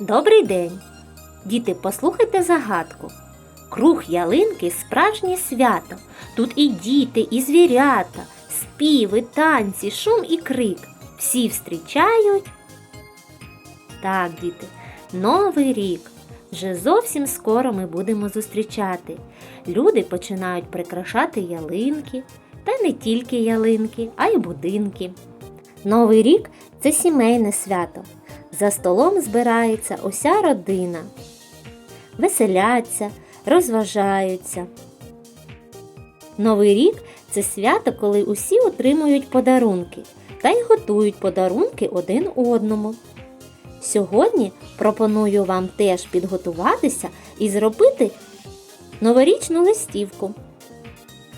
Добрий день! Діти, послухайте загадку. Круг ялинки справжнє свято. Тут і діти, і звірята, співи, танці, шум і крик. Всі встрічають. Так, діти, Новий рік. Вже зовсім скоро ми будемо зустрічати. Люди починають прикрашати ялинки, та не тільки ялинки, а й будинки. Новий рік це сімейне свято. За столом збирається уся родина. Веселяться, розважаються. Новий рік це свято, коли усі отримують подарунки та й готують подарунки один одному. Сьогодні пропоную вам теж підготуватися і зробити новорічну листівку.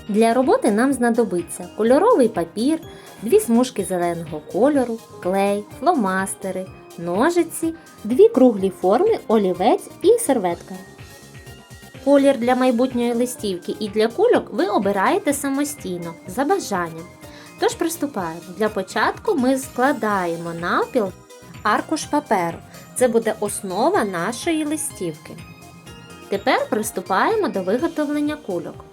Для роботи нам знадобиться кольоровий папір, дві смужки зеленого кольору, клей, фломастери, ножиці, дві круглі форми, олівець і серветка. Колір для майбутньої листівки і для кульок ви обираєте самостійно за бажанням. Тож приступаємо. Для початку ми складаємо навпіл аркуш паперу. Це буде основа нашої листівки. Тепер приступаємо до виготовлення кульок.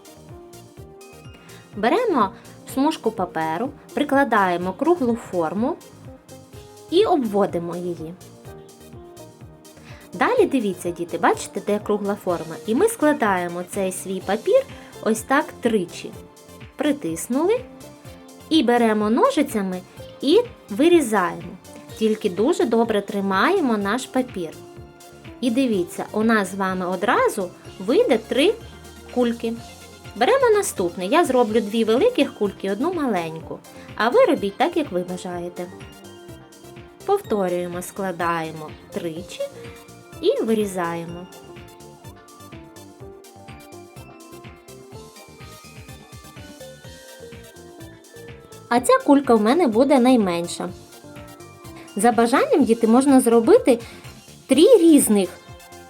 Беремо смужку паперу, прикладаємо круглу форму і обводимо її. Далі дивіться, діти, бачите, де кругла форма? І ми складаємо цей свій папір ось так тричі. Притиснули і беремо ножицями і вирізаємо. Тільки дуже добре тримаємо наш папір. І дивіться, у нас з вами одразу вийде три кульки. Беремо наступне. Я зроблю дві великих кульки, одну маленьку. А ви робіть так, як ви бажаєте. Повторюємо, складаємо тричі і вирізаємо. А ця кулька в мене буде найменша. За бажанням діти можна зробити три різних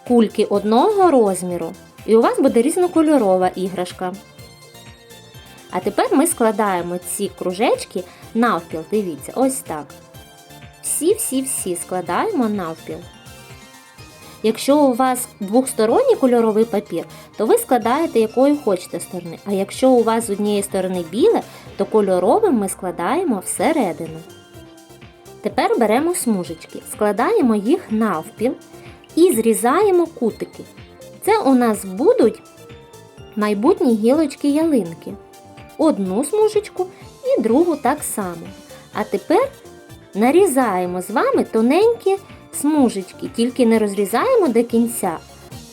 кульки одного розміру. І у вас буде різнокольорова іграшка. А тепер ми складаємо ці кружечки навпіл. Дивіться, ось так. Всі-всі-всі складаємо навпіл. Якщо у вас двохсторонній кольоровий папір, то ви складаєте якої хочете сторони. А якщо у вас з однієї сторони біле, то кольоровим ми складаємо всередину. Тепер беремо смужечки, складаємо їх навпіл і зрізаємо кутики. Це у нас будуть майбутні гілочки ялинки. Одну смужечку і другу так само. А тепер нарізаємо з вами тоненькі смужечки, тільки не розрізаємо до кінця,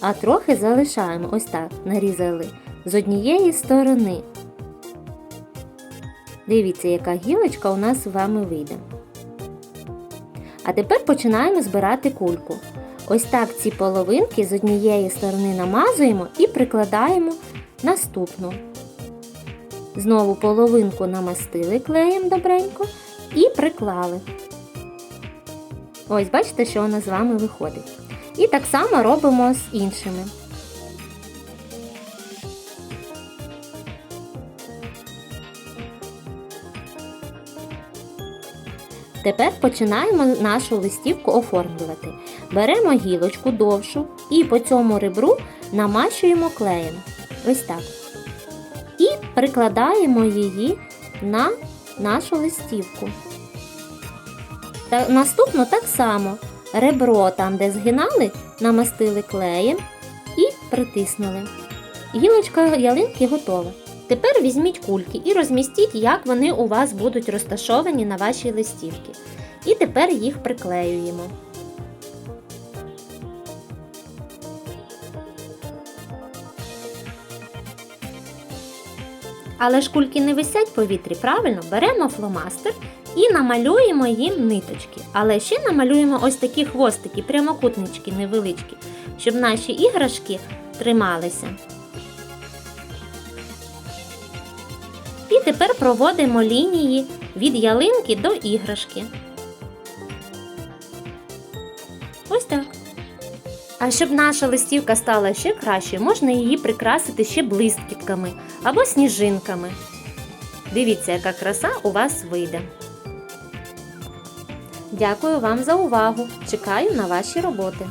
а трохи залишаємо. Ось так нарізали з однієї сторони. Дивіться, яка гілочка у нас з вами вийде. А тепер починаємо збирати кульку. Ось так ці половинки з однієї сторони намазуємо і прикладаємо наступну. Знову половинку намастили клеєм добренько і приклали. Ось, бачите, що нас з вами виходить. І так само робимо з іншими. Тепер починаємо нашу листівку оформлювати. Беремо гілочку довшу і по цьому ребру намащуємо клеєм. Ось так. І прикладаємо її на нашу листівку. Та наступно так само ребро, там, де згинали, намастили клеєм і притиснули. Гілочка ялинки готова. Тепер візьміть кульки і розмістіть, як вони у вас будуть розташовані на вашій листівці. І тепер їх приклеюємо. Але ж кульки не висять в повітрі, правильно? Беремо фломастер і намалюємо їм ниточки. Але ще намалюємо ось такі хвостики, прямокутнички невеличкі, щоб наші іграшки трималися. І тепер проводимо лінії від ялинки до іграшки. Ось так. А щоб наша листівка стала ще кращою, можна її прикрасити ще блискітками або сніжинками. Дивіться, яка краса у вас вийде. Дякую вам за увагу! Чекаю на ваші роботи!